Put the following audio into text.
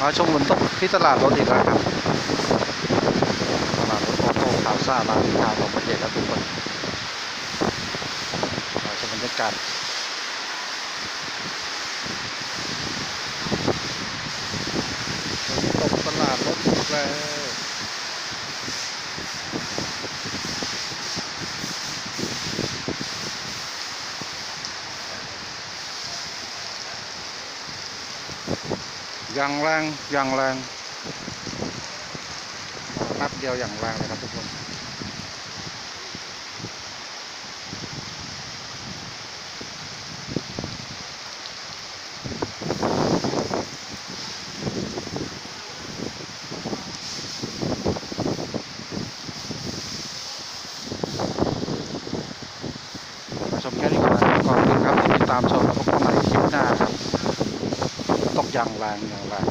มาชมฝนตกที่ตลาดรถอีกแล้วครับ ตลาดรถโอโต้ข่าวซ่าร้านข่าของประเทศครับทุกคนมาชมบรรยากาศตกตลาดรถอีกแล้ว gần lan gần lan นับเดียวอย่างแรงเลยครับทุกคนชมแค่นี้ก่อนขอบคุณครับที่ติดตามชม อย่างแรงอย่างแรง